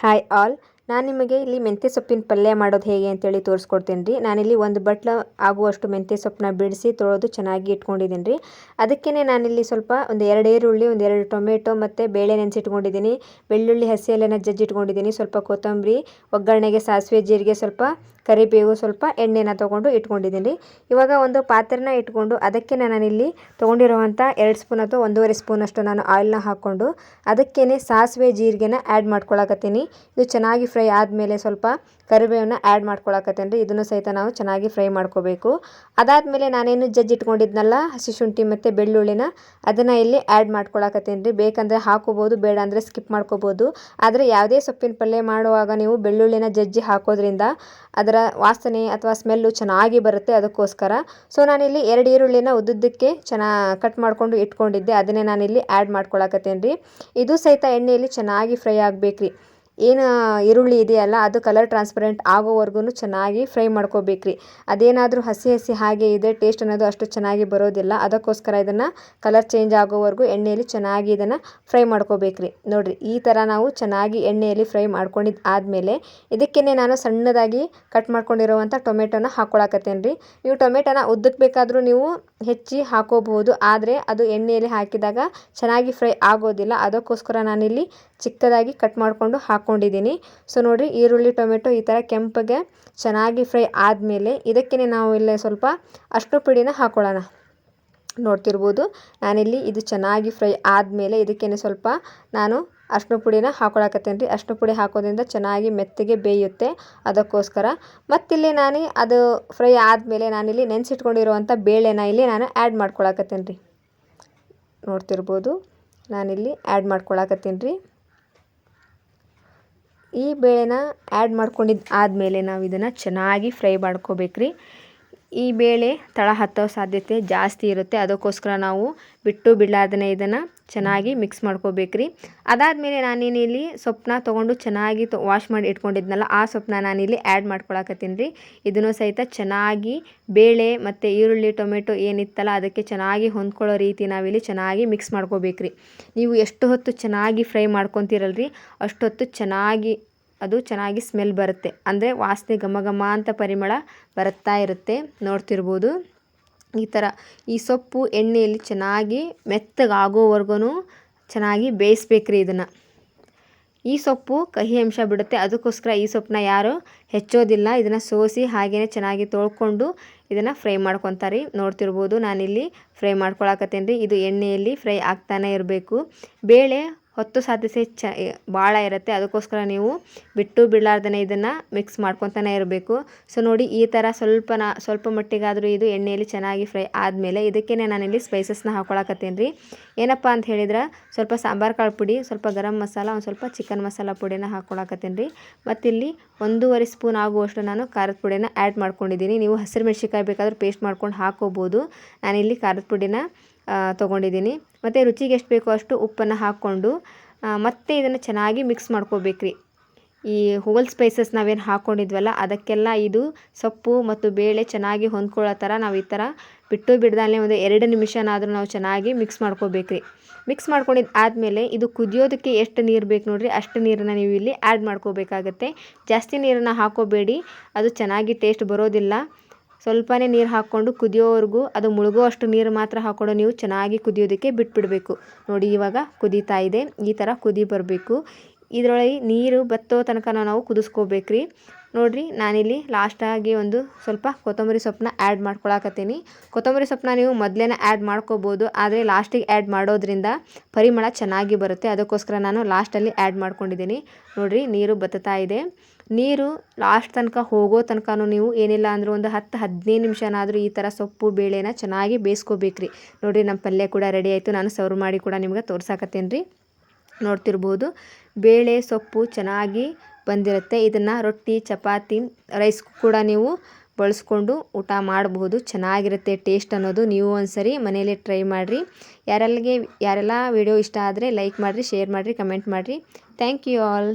Hi all ನಾನು ನಿಮಗೆ ಇಲ್ಲಿ ಮೆಂತ್ಯ ಸೊಪ್ಪಿನ ಪಲ್ಯ ಮಾಡೋದು ಹೇಗೆ ಅಂತೇಳಿ ತೋರಿಸ್ಕೊಡ್ತೀನಿ ರೀ ನಾನಿಲ್ಲಿ ಒಂದು ಬಟ್ಲ ಆಗುವಷ್ಟು ಮೆಂತ್ಯ ಸೊಪ್ಪನ್ನ ಬಿಡಿಸಿ ತೊಳೆದು ಚೆನ್ನಾಗಿ ಇಟ್ಕೊಂಡಿದ್ದೀನಿ ರೀ ಅದಕ್ಕೇ ನಾನಿಲ್ಲಿ ಸ್ವಲ್ಪ ಒಂದು ಎರಡು ಈರುಳ್ಳಿ, ಒಂದು ಎರಡು ಟೊಮೆಟೊ ಮತ್ತು ಬೇಳೆ ನೆನೆಸಿಟ್ಕೊಂಡಿದ್ದೀನಿ ಬೆಳ್ಳುಳ್ಳಿ, ಹಸಿ ಎಲೆನ ಜಜ್ಜಿಟ್ಕೊಂಡಿದ್ದೀನಿ ಸ್ವಲ್ಪ ಕೊತ್ತಂಬರಿ, ಒಗ್ಗರಣೆಗೆ ಸಾಸಿವೆ, ಜೀರಿಗೆ ಸ್ವಲ್ಪ, ಕರಿಬೇವು ಸ್ವಲ್ಪ ಎಣ್ಣೆನ ತೊಗೊಂಡು ಇಟ್ಕೊಂಡಿದ್ದೀನಿ ಇವಾಗ ಒಂದು ಪಾತ್ರೆನ ಇಟ್ಕೊಂಡು ಅದಕ್ಕೆ ನಾನಿಲ್ಲಿ ತೊಗೊಂಡಿರುವಂಥ ಎರಡು ಸ್ಪೂನ್ ಅಥವಾ ಒಂದೂವರೆ ಸ್ಪೂನಷ್ಟು ನಾನು ಆಯಿಲ್ನ ಹಾಕ್ಕೊಂಡು ಅದಕ್ಕೇ ಸಾಸಿವೆ, ಜೀರಿಗೆನ ಆ್ಯಡ್ ಮಾಡ್ಕೊಳಕತ್ತೀನಿ. ಇದು ಚೆನ್ನಾಗಿ ಫ್ರೈ ಆದಮೇಲೆ ಸ್ವಲ್ಪ ಕರಿಬೇವನ್ನ ಆ್ಯಡ್ ಮಾಡ್ಕೊಳಕತ್ತೇನೆ ರೀ ಇದನ್ನು ಸಹಿತ ನಾವು ಚೆನ್ನಾಗಿ ಫ್ರೈ ಮಾಡ್ಕೋಬೇಕು. ಅದಾದಮೇಲೆ ನಾನೇನು ಜಜ್ಜಿ ಇಟ್ಕೊಂಡಿದ್ನಲ್ಲ, ಹಸಿ ಶುಂಠಿ ಮತ್ತು ಬೆಳ್ಳುಳ್ಳಿನ, ಅದನ್ನು ಇಲ್ಲಿ ಆ್ಯಡ್ ಮಾಡ್ಕೊಳಕತ್ತೇನೆ ರೀ ಬೇಕಂದರೆ ಹಾಕೋಬೋದು, ಬೇಡ ಅಂದರೆ ಸ್ಕಿಪ್ ಮಾಡ್ಕೋಬೋದು. ಆದರೆ ಯಾವುದೇ ಸೊಪ್ಪಿನ ಪಲ್ಯ ಮಾಡುವಾಗ ನೀವು ಬೆಳ್ಳುಳ್ಳಿನ ಜಜ್ಜಿ ಹಾಕೋದ್ರಿಂದ ಅದರ ವಾಸನೆ ಅಥವಾ ಸ್ಮೆಲ್ಲು ಚೆನ್ನಾಗಿ ಬರುತ್ತೆ ಅದಕ್ಕೋಸ್ಕರ. ಸೊ ನಾನಿಲ್ಲಿ ಎರಡು ಈರುಳ್ಳಿನ ಉದ್ದುದ್ದಕ್ಕೆ ಚೆನ್ನಾಗಿ ಕಟ್ ಮಾಡಿಕೊಂಡು ಇಟ್ಕೊಂಡಿದ್ದೆ. ಅದನ್ನೇ ನಾನಿಲ್ಲಿ ಆ್ಯಡ್ ಮಾಡ್ಕೊಳಕತ್ತೇನೆ ರೀ ಇದು ಸಹಿತ ಎಣ್ಣೆಯಲ್ಲಿ ಚೆನ್ನಾಗಿ ಫ್ರೈ ಆಗಬೇಕ್ರಿ. ಏನು ಈರುಳ್ಳಿ ಇದೆಯಲ್ಲ, ಅದು ಕಲರ್ ಟ್ರಾನ್ಸ್ಪರೆಂಟ್ ಆಗೋವರೆಗೂ ಚೆನ್ನಾಗಿ ಫ್ರೈ ಮಾಡ್ಕೋಬೇಕ್ರಿ. ಅದೇನಾದರೂ ಹಸಿ ಹಸಿ ಹಾಗೆ ಇದೆ ಟೇಸ್ಟ್ ಅನ್ನೋದು ಅಷ್ಟು ಚೆನ್ನಾಗಿ ಬರೋದಿಲ್ಲ, ಅದಕ್ಕೋಸ್ಕರ ಇದನ್ನು ಕಲರ್ ಚೇಂಜ್ ಆಗೋವರೆಗೂ ಎಣ್ಣೆಯಲ್ಲಿ ಚೆನ್ನಾಗಿ ಇದನ್ನು ಫ್ರೈ ಮಾಡ್ಕೋಬೇಕ್ರಿ. ನೋಡಿರಿ, ಈ ಥರ ನಾವು ಚೆನ್ನಾಗಿ ಎಣ್ಣೆಯಲ್ಲಿ ಫ್ರೈ ಮಾಡ್ಕೊಂಡಿದ್ದು ಆದಮೇಲೆ ಇದಕ್ಕೇ ನಾನು ಸಣ್ಣದಾಗಿ ಕಟ್ ಮಾಡ್ಕೊಂಡಿರುವಂಥ ಟೊಮೆಟೊನ ಹಾಕ್ಕೊಳಕತ್ತೇನೆ ರೀ ನೀವು ಟೊಮೆಟೊನ ಉದ್ದಕ್ಕೆ ಬೇಕಾದರೂ ನೀವು ಹೆಚ್ಚಿ ಹಾಕೋಬಹುದು, ಆದರೆ ಅದು ಎಣ್ಣೆಯಲ್ಲಿ ಹಾಕಿದಾಗ ಚೆನ್ನಾಗಿ ಫ್ರೈ ಆಗೋದಿಲ್ಲ, ಅದಕ್ಕೋಸ್ಕರ ನಾನಿಲ್ಲಿ ಚಿಕ್ಕದಾಗಿ ಕಟ್ ಮಾಡಿಕೊಂಡು ಹಾಕ್ಕೊಂಡಿದ್ದೀನಿ ಸೊ ನೋಡಿರಿ, ಈರುಳ್ಳಿ, ಟೊಮೆಟೊ ಈ ಥರ ಕೆಂಪಗೆ ಚೆನ್ನಾಗಿ ಫ್ರೈ ಆದಮೇಲೆ ಇದಕ್ಕೇ ನಾವು ಇಲ್ಲೇ ಸ್ವಲ್ಪ ಅಷ್ಟು ಪುಡಿನ ಹಾಕ್ಕೊಳ್ಳೋಣ ನೋಡ್ತಿರ್ಬೋದು, ನಾನಿಲ್ಲಿ ಇದು ಚೆನ್ನಾಗಿ ಫ್ರೈ ಆದಮೇಲೆ ಇದಕ್ಕೇ ಸ್ವಲ್ಪ ನಾನು ಅಷ್ಟು ಪುಡಿನ ಹಾಕೊಳಕತ್ತೇನೆ ರೀ ಅಷ್ಟು ಪುಡಿ ಹಾಕೋದ್ರಿಂದ ಚೆನ್ನಾಗಿ ಮೆತ್ತಗೆ ಬೇಯುತ್ತೆ ಅದಕ್ಕೋಸ್ಕರ. ಮತ್ತಿಲ್ಲಿ ನಾನು ಅದು ಫ್ರೈ ಆದಮೇಲೆ ನಾನಿಲ್ಲಿ ನೆನೆಸಿಟ್ಕೊಂಡಿರುವಂಥ ಬೇಳೆನ ಇಲ್ಲಿ ನಾನು ಆ್ಯಡ್ ಮಾಡ್ಕೊಳಕತ್ತೇನೆ ರೀ ನೋಡ್ತಿರ್ಬೋದು, ನಾನಿಲ್ಲಿ ಆ್ಯಡ್ ಮಾಡ್ಕೊಳಕತ್ತೀನಿ ರೀ ಈ ಬೇಳೆನ ಆ್ಯಡ್ ಮಾಡ್ಕೊಂಡಿದ್ದು ಆದಮೇಲೆ ನಾವು ಇದನ್ನು ಚೆನ್ನಾಗಿ ಫ್ರೈ ಮಾಡ್ಕೋಬೇಕ್ರಿ. ಈ ಬೇಳೆ ತಳ ಹತ್ತೋ ಸಾಧ್ಯತೆ ಜಾಸ್ತಿ ಇರುತ್ತೆ. ಅದಕ್ಕೋಸ್ಕರ ನಾವು ಬಿಟ್ಟು ಬಿಡಲಾರ್ದೇ ಇದನ್ನು ಚೆನ್ನಾಗಿ ಮಿಕ್ಸ್ ಮಾಡ್ಕೋಬೇಕ್ರಿ. ಅದಾದಮೇಲೆ ನಾನೇನಿಲ್ಲಿ ಸೊಪ್ಪನ್ನ ತೊಗೊಂಡು ಚೆನ್ನಾಗಿ ತೊ ವಾಶ್ ಮಾಡಿ ಇಟ್ಕೊಂಡಿದ್ನಲ್ಲ, ಆ ಸೊಪ್ಪನ್ನ ನಾನಿಲ್ಲಿ ಆ್ಯಡ್ ಮಾಡ್ಕೊಳಕತ್ತೀನಿ. ರೀ ಇದನ್ನು ಸಹಿತ ಚೆನ್ನಾಗಿ ಬೇಳೆ ಮತ್ತು ಈರುಳ್ಳಿ, ಟೊಮೆಟೊ ಏನಿತ್ತಲ್ಲ, ಅದಕ್ಕೆ ಚೆನ್ನಾಗಿ ಹೊಂದ್ಕೊಳ್ಳೋ ರೀತಿ ನಾವಿಲ್ಲಿ ಚೆನ್ನಾಗಿ ಮಿಕ್ಸ್ ಮಾಡ್ಕೋಬೇಕ್ರಿ. ನೀವು ಎಷ್ಟು ಹೊತ್ತು ಚೆನ್ನಾಗಿ ಫ್ರೈ ಮಾಡ್ಕೊತೀರಲ್ರಿ, ಅಷ್ಟೊತ್ತು ಚೆನ್ನಾಗಿ ಅದು ಚೆನ್ನಾಗಿ ಸ್ಮೆಲ್ ಬರುತ್ತೆ. ಅಂದರೆ ವಾಸನೆ ಘಮ ಘಮ ಅಂತ ಪರಿಮಳ ಬರುತ್ತಾ ಇರುತ್ತೆ. ನೋಡ್ತಿರ್ಬೋದು. ಈ ಥರ ಈ ಸೊಪ್ಪು ಎಣ್ಣೆಯಲ್ಲಿ ಚೆನ್ನಾಗಿ ಮೆತ್ತಗಾಗೋವರೆಗೂ ಚೆನ್ನಾಗಿ ಬೇಯಿಸ್ಬೇಕ್ರಿ ಇದನ್ನು. ಈ ಸೊಪ್ಪು ಕಹಿ ಅಂಶ ಬಿಡುತ್ತೆ. ಅದಕ್ಕೋಸ್ಕರ ಈ ಸೊಪ್ಪನ್ನ ಯಾರು ಹೆಚ್ಚೋದಿಲ್ಲ. ಇದನ್ನು ಸೋಸಿ ಹಾಗೆಯೇ ಚೆನ್ನಾಗಿ ತೊಳ್ಕೊಂಡು ಇದನ್ನು ಫ್ರೈ ಮಾಡ್ಕೊತಾರೆ. ನೋಡ್ತಿರ್ಬೋದು ನಾನಿಲ್ಲಿ ಫ್ರೈ ಮಾಡ್ಕೊಳಕತ್ತೇನೆ ರೀ. ಇದು ಎಣ್ಣೆಯಲ್ಲಿ ಫ್ರೈ ಆಗ್ತಾನೆ ಇರಬೇಕು. ಬೇಳೆ ಹೊತ್ತು ಸಾಧಿಸಿ ಚ ಭಾಳ ಇರುತ್ತೆ. ಅದಕ್ಕೋಸ್ಕರ ನೀವು ಬಿಟ್ಟು ಬಿಡಲಾರ್ದೇ ಇದನ್ನು ಮಿಕ್ಸ್ ಮಾಡ್ಕೊತಾನೆ ಇರಬೇಕು. ಸೊ ನೋಡಿ ಈ ಥರ ಸ್ವಲ್ಪ ಸ್ವಲ್ಪ ಮಟ್ಟಿಗಾದರೂ ಇದು ಎಣ್ಣೆಯಲ್ಲಿ ಚೆನ್ನಾಗಿ ಫ್ರೈ ಆದಮೇಲೆ ಇದಕ್ಕೇ ನಾನಿಲ್ಲಿ ಸ್ಪೈಸಸ್ನ ಹಾಕ್ಕೊಳಕತ್ತೀನಿ ರೀ ಏನಪ್ಪ ಅಂತ ಹೇಳಿದ್ರೆ, ಸ್ವಲ್ಪ ಸಾಂಬಾರು ಕಾಳು ಪುಡಿ, ಸ್ವಲ್ಪ ಗರಂ ಮಸಾಲ, ಒಂದು ಸ್ವಲ್ಪ ಚಿಕನ್ ಮಸಾಲ ಪುಡಿನ ಹಾಕ್ಕೊಳಕತ್ತೀನಿ ರೀ ಮತ್ತಿಲ್ಲಿ ಒಂದೂವರೆ ಸ್ಪೂನ್ ಆಗುವಷ್ಟು ನಾನು ಖಾರದ ಪುಡಿನ ಆ್ಯಡ್ ಮಾಡ್ಕೊಂಡಿದ್ದೀನಿ. ನೀವು ಹಸಿರು ಮೆಣಸಿಕಾಯಿ ಬೇಕಾದರೂ ಪೇಸ್ಟ್ ಮಾಡ್ಕೊಂಡು ಹಾಕೋಬೋದು. ನಾನಿಲ್ಲಿ ಖಾರದ ಪುಡಿನ ತೊಗೊಂಡಿದ್ದೀನಿ. ಮತ್ತು ರುಚಿಗೆ ಎಷ್ಟು ಬೇಕೋ ಅಷ್ಟು ಉಪ್ಪನ್ನು ಹಾಕ್ಕೊಂಡು ಮತ್ತೆ ಇದನ್ನು ಚೆನ್ನಾಗಿ ಮಿಕ್ಸ್ ಮಾಡ್ಕೋಬೇಕ್ರಿ. ಈ ಹೋಲ್ ಸ್ಪೈಸಸ್ ನಾವೇನು ಹಾಕ್ಕೊಂಡಿದ್ವಲ್ಲ ಅದಕ್ಕೆಲ್ಲ ಇದು ಸೊಪ್ಪು ಮತ್ತು ಬೇಳೆ ಚೆನ್ನಾಗಿ ಹೊಂದ್ಕೊಳ್ಳೋ ಥರ ನಾವು ಈ ಥರ ಬಿಟ್ಟು ಬಿಡ್ದಲ್ಲೇ ಒಂದು ಎರಡು ನಿಮಿಷನಾದರೂ ನಾವು ಚೆನ್ನಾಗಿ ಮಿಕ್ಸ್ ಮಾಡ್ಕೋಬೇಕ್ರಿ. ಮಿಕ್ಸ್ ಮಾಡ್ಕೊಂಡಿದ್ದು ಆದಮೇಲೆ ಇದು ಕುದಿಯೋದಕ್ಕೆ ಎಷ್ಟು ನೀರು ಬೇಕು ನೋಡಿರಿ, ಅಷ್ಟು ನೀರನ್ನು ನೀವು ಇಲ್ಲಿ ಆ್ಯಡ್ ಮಾಡ್ಕೋಬೇಕಾಗತ್ತೆ. ಜಾಸ್ತಿ ನೀರನ್ನು ಹಾಕೋಬೇಡಿ, ಅದು ಚೆನ್ನಾಗಿ ಟೇಸ್ಟ್ ಬರೋದಿಲ್ಲ. ಸ್ವಲ್ಪನೇ ನೀರು ಹಾಕ್ಕೊಂಡು ಕುದಿಯೋವರೆಗೂ ಅದು ಮುಳುಗುವಷ್ಟು ನೀರು ಮಾತ್ರ ಹಾಕ್ಕೊಂಡು ನೀವು ಚೆನ್ನಾಗಿ ಕುದಿಯೋದಕ್ಕೆ ಬಿಟ್ಬಿಡಬೇಕು. ನೋಡಿ ಇವಾಗ ಕುದೀತಾ ಇದೆ. ಈ ಥರ ಕುದಿ ಬರಬೇಕು. ಇದರೊಳಗೆ ನೀರು ಬತ್ತೋ ತನಕ ನಾವು ಕುದಿಸ್ಕೋಬೇಕ್ರಿ. ನೋಡಿರಿ, ನಾನಿಲ್ಲಿ ಲಾಸ್ಟಾಗಿ ಒಂದು ಸ್ವಲ್ಪ ಕೊತ್ತಂಬರಿ ಸೊಪ್ಪನ್ನ ಆ್ಯಡ್ ಮಾಡ್ಕೊಳಕತ್ತೀನಿ. ಕೊತ್ತಂಬರಿ ಸೊಪ್ಪನ್ನ ನೀವು ಮೊದಲೇನ ಆ್ಯಡ್ ಮಾಡ್ಕೋಬೋದು, ಆದರೆ ಲಾಸ್ಟಿಗೆ ಆ್ಯಡ್ ಮಾಡೋದ್ರಿಂದ ಪರಿಮಳ ಚೆನ್ನಾಗಿ ಬರುತ್ತೆ. ಅದಕ್ಕೋಸ್ಕರ ನಾನು ಲಾಸ್ಟಲ್ಲಿ ಆ್ಯಡ್ ಮಾಡ್ಕೊಂಡಿದ್ದೀನಿ. ನೋಡಿರಿ, ನೀರು ಬತ್ತತಾ ಇದೆ. ನೀರು ಲಾಸ್ಟ್ ತನಕ ಹೋಗೋ ತನಕನೂ ನೀವು ಏನಿಲ್ಲ ಅಂದರೂ ಒಂದು ಹತ್ತು, ಹದಿನೈದು ನಿಮಿಷನಾದರೂ ಈ ಥರ ಸೊಪ್ಪು, ಬೇಳೆನ ಚೆನ್ನಾಗಿ ಬೇಯಿಸ್ಕೋಬೇಕ್ರಿ. ನೋಡಿರಿ ನಮ್ಮ ಪಲ್ಯ ಕೂಡ ರೆಡಿ ಆಯಿತು. ನಾನು ಸರ್ವ್ ಮಾಡಿ ಕೂಡ ನಿಮ್ಗೆ ತೋರ್ಸಾಕತ್ತೇನೆ ರೀ ನೋಡ್ತಿರ್ಬೋದು. ಬೇಳೆ, ಸೊಪ್ಪು ಚೆನ್ನಾಗಿ ಬಂದಿರುತ್ತೆ. ಇದನ್ನು ರೊಟ್ಟಿ, ಚಪಾತಿ, ರೈಸ್ ಕೂಡ ನೀವು ಬಳಸ್ಕೊಂಡು ಊಟ ಮಾಡಬಹುದು ಚೆನ್ನಾಗಿರುತ್ತೆ ಟೇಸ್ಟ್ ಅನ್ನೋದು. ನೀವು ಒಂದ್ಸರಿ ಮನೇಲಿ ಟ್ರೈ ಮಾಡಿರಿ. ಯಾರಲ್ಲಿಗೆ ಯಾರೆಲ್ಲ ವಿಡಿಯೋ ಇಷ್ಟ ಆದರೆ ಲೈಕ್ ಮಾಡಿರಿ, ಶೇರ್ ಮಾಡಿರಿ, ಕಮೆಂಟ್ ಮಾಡಿರಿ. Thank you all.